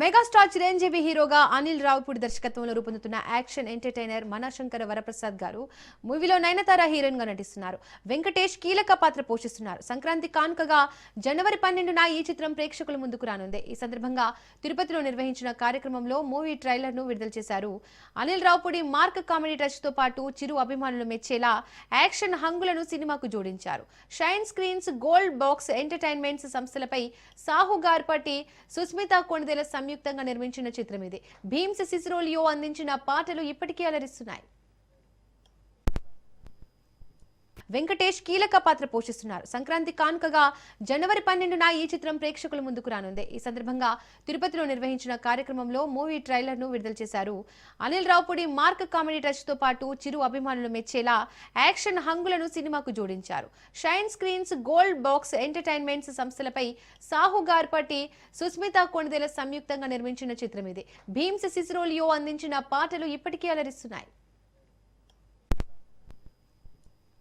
Megastar Chiranjeevi హీరోగా అనిల్ రావుపూడి దర్శకత్వంలో రూపొందుతున్న యాక్షన్ ఎంటర్టైనర్ మనశంకర వరప్రసాద్ గారు మూవీలో నయనతార హీరోయిన్గా నటిస్తున్నారు. వెంకటేష్ కీలక పాత్ర పోషిస్తున్నారు. సంక్రాంతి కానుకగా జనవరి పన్నెండున ఈ చిత్రం ప్రేక్షకుల ముందుకు రానుంది. ఈ సందర్భంగా తిరుపతిలో నిర్వహించిన కార్యక్రమంలో మూవీ ట్రైలర్ను విడుదల చేశారు. అనిల్ రావుపూడి మార్క్ కామెడీ టచ్తో పాటు చిరు అభిమానులు మెచ్చేలా యాక్షన్ హంగులను సినిమాకు జోడించారు. Shine screens gold box entertainments సంస్థలపై సాహు గార్పటి సుస్మిత కొండదేల సంయుక్తంగా నిర్మించిన చిత్రం ఇది భీమ్స్ సిసిరోలియో అందించిన పాటలు ఇప్పటికీ అలరిస్తున్నాయి. వెంకటేష్ కీలక పాత్ర పోషిస్తున్నారు. సంక్రాంతి కానుకగా జనవరి పన్నెండున ఈ చిత్రం ప్రేక్షకుల ముందుకు రానుంది. ఈ సందర్భంగా తిరుపతిలో నిర్వహించిన కార్యక్రమంలో మూవీ ట్రైలర్ను విడుదల చేశారు. అనిల్ రావుపూడి మార్క్ కామెడీ టచ్తో పాటు చిరు అభిమానులు మెచ్చేలా యాక్షన్ హంగులను సినిమాకు జోడించారు. Shine screens gold box entertainments సంస్థలపై సాహు గార్పటి సుస్మిత కొణిదెల సంయుక్తంగా నిర్మించిన చిత్రం ఇది భీమ్స్ సిసిరోలియో అందించిన పాటలు ఇప్పటికీ అలరిస్తున్నాయి.